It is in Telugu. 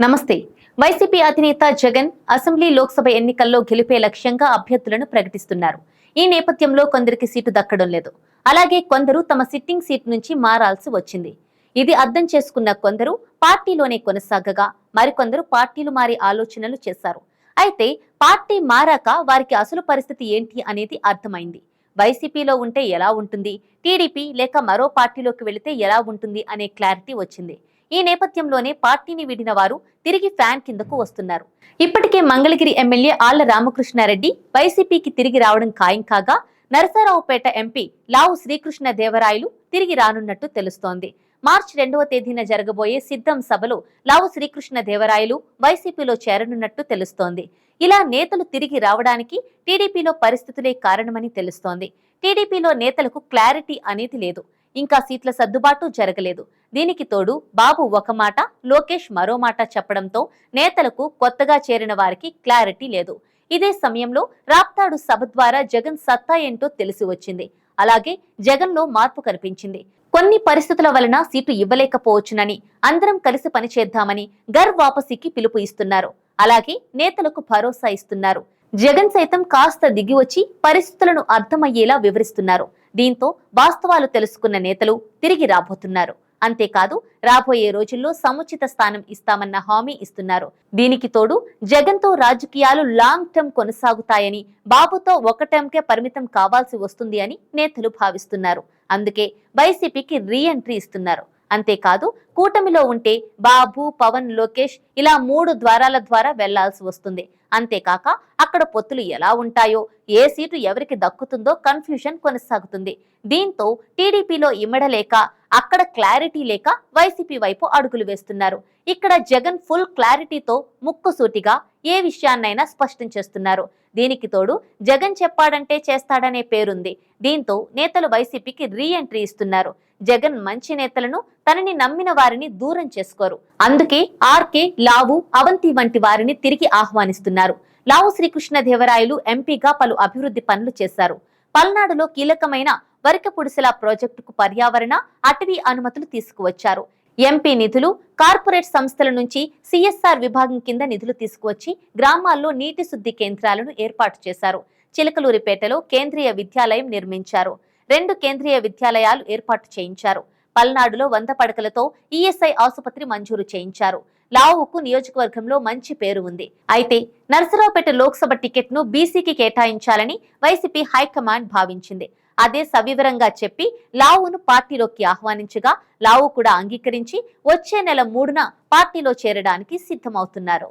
నమస్తే. వైసీపీ అధినేత జగన్ అసెంబ్లీ లోక్సభ ఎన్నికల్లో గెలిపే లక్ష్యంగా అభ్యర్థులను ప్రకటిస్తున్నారు. ఈ నేపథ్యంలో కొందరికి సీటు దక్కడం లేదు. అలాగే కొందరు తమ సిట్టింగ్ సీట్ నుంచి మారాల్సి వచ్చింది. ఇది అర్థం చేసుకున్న కొందరు పార్టీలోనే కొనసాగగా మరికొందరు పార్టీలు మారి ఆలోచనలు చేశారు. అయితే పార్టీ మారాక వారికి అసలు పరిస్థితి ఏంటి అనేది అర్థమైంది. వైసీపీలో ఉంటే ఎలా ఉంటుంది? టీడీపీ లేక మరో పార్టీలోకి వెళితే ఎలా ఉంటుంది? అనే క్లారిటీ వచ్చింది. ఈ నేపథ్యంలోనే పార్టీని వీడిన వారు తిరిగి ఫ్యాన్ కిందకు వస్తున్నారు. ఇప్పటికే మంగళగిరి ఎమ్మెల్యే ఆళ్ళ రామకృష్ణారెడ్డి వైసీపీకి తిరిగి రావడం ఖాయం కాగా నరసరావుపేట ఎంపీ లావు శ్రీకృష్ణ దేవరాయలు తిరిగి రానున్నట్టు తెలుస్తోంది. మార్చి రెండవ తేదీన జరగబోయే సిద్ధం సభలో లావు శ్రీకృష్ణ దేవరాయలు వైసీపీలో చేరనున్నట్టు తెలుస్తోంది. ఇలా నేతలు తిరిగి రావడానికి టీడీపీలో పరిస్థితులే కారణమని తెలుస్తోంది. టీడీపీలో నేతలకు క్లారిటీ అనేది లేదు. ఇంకా సీట్ల సర్దుబాటు జరగలేదు. దీనికి తోడు బాబు ఒక మాట లోకేష్ మరో మాట చెప్పడంతో నేతలకు కొత్తగా చేరిన వారికి క్లారిటీ లేదు. ఇదే సమయంలో రాప్తాడు సభ ద్వారా జగన్ సత్తా ఏంటో తెలిసి వచ్చింది. అలాగే జగన్లో మార్పు కనిపించింది. కొన్ని పరిస్థితుల వలన సీటు ఇవ్వలేకపోవచ్చునని అందరం కలిసి పనిచేద్దామని గర్ వాపసీకి పిలుపు ఇస్తున్నారు. అలాగే నేతలకు భరోసా ఇస్తున్నారు. జగన్ సైతం కాస్త దిగి వచ్చి పరిస్థితులను అర్థమయ్యేలా వివరిస్తున్నారు. దీంతో వాస్తవాలు తెలుసుకున్న నేతలు తిరిగి రాబోతున్నారు. అంతేకాదు రాబోయే రోజుల్లో సముచిత స్థానం ఇస్తామన్న హామీ ఇస్తున్నారు. దీనికి తోడు జగన్తో రాజకీయాలు లాంగ్ టర్మ్ కొనసాగుతాయని బాబుతో ఒక టర్మ్కే పరిమితం కావాల్సి వస్తుంది అని నేతలు భావిస్తున్నారు. అందుకే వైసీపీకి రీ ఎంట్రీ ఇస్తున్నారు. అంతేకాదు కూటమిలో ఉంటే బాబు పవన్ లోకేష్ ఇలా మూడు ద్వారాల ద్వారా వెళ్ళాల్సి వస్తుంది. అంతేకాక అక్కడ పొత్తులు ఎలా ఉంటాయో ఏ సీటు ఎవరికి దక్కుతుందో కన్ఫ్యూజన్ కొనసాగుతుంది. దీంతో టీడీపీలో ఇమ్మడలేక అక్కడ క్లారిటీ లేక వైసీపీ వైపు అడుగులు వేస్తున్నారు. ఇక్కడ జగన్ ఫుల్ క్లారిటీతో ముక్కుసూటిగా ఏ విషయాన్నైనా స్పష్టం చేస్తున్నారు. దీనికి తోడు జగన్ చెప్పాడంటే చేస్తాడనే పేరుంది. దీంతో నేతలు వైసీపీకి రీ ఎంట్రీ ఇస్తున్నారు. జగన్ మంచి నేతలను తనని నమ్మిన వారిని దూరం చేసుకోరు. అందుకే ఆర్కే లావు అవంతి వంటి వారిని తిరిగి ఆహ్వానిస్తున్నారు. లావు శ్రీకృష్ణ దేవరాయలు ఎంపీగా పలు అభివృద్ధి పనులు చేశారు. పల్నాడులో కీలకమైన వరికపుడిసెల ప్రాజెక్టుకు పర్యావరణ అటవీ అనుమతులు తీసుకువచ్చారు. ఎంపీ నిధులు కార్పొరేట్ సంస్థల నుంచి సిఎస్ఆర్ విభాగం కింద నిధులు తీసుకువచ్చి గ్రామాల్లో నీటి శుద్ధి కేంద్రాలను ఏర్పాటు చేశారు. చిలకలూరిపేటలో కేంద్రీయ విద్యాలయం నిర్మించారు. రెండు కేంద్రీయ విద్యాలయాలు ఏర్పాటు చేయించారు. పల్నాడులో వంద పడకలతో ఈఎస్ఐ ఆసుపత్రి మంజూరు చేయించారు. లావుకు నియోజకవర్గంలో మంచి పేరు ఉంది. అయితే నర్సరావుపేట లోక్సభ టికెట్ను బీసీకి కేటాయించాలని వైసీపీ హైకమాండ్ భావించింది. అదే సవివరంగా చెప్పి లావును పార్టీలోకి ఆహ్వానించగా లావు కూడా అంగీకరించి వచ్చే నెల మూడున పార్టీలో చేరడానికి సిద్ధమవుతున్నారు.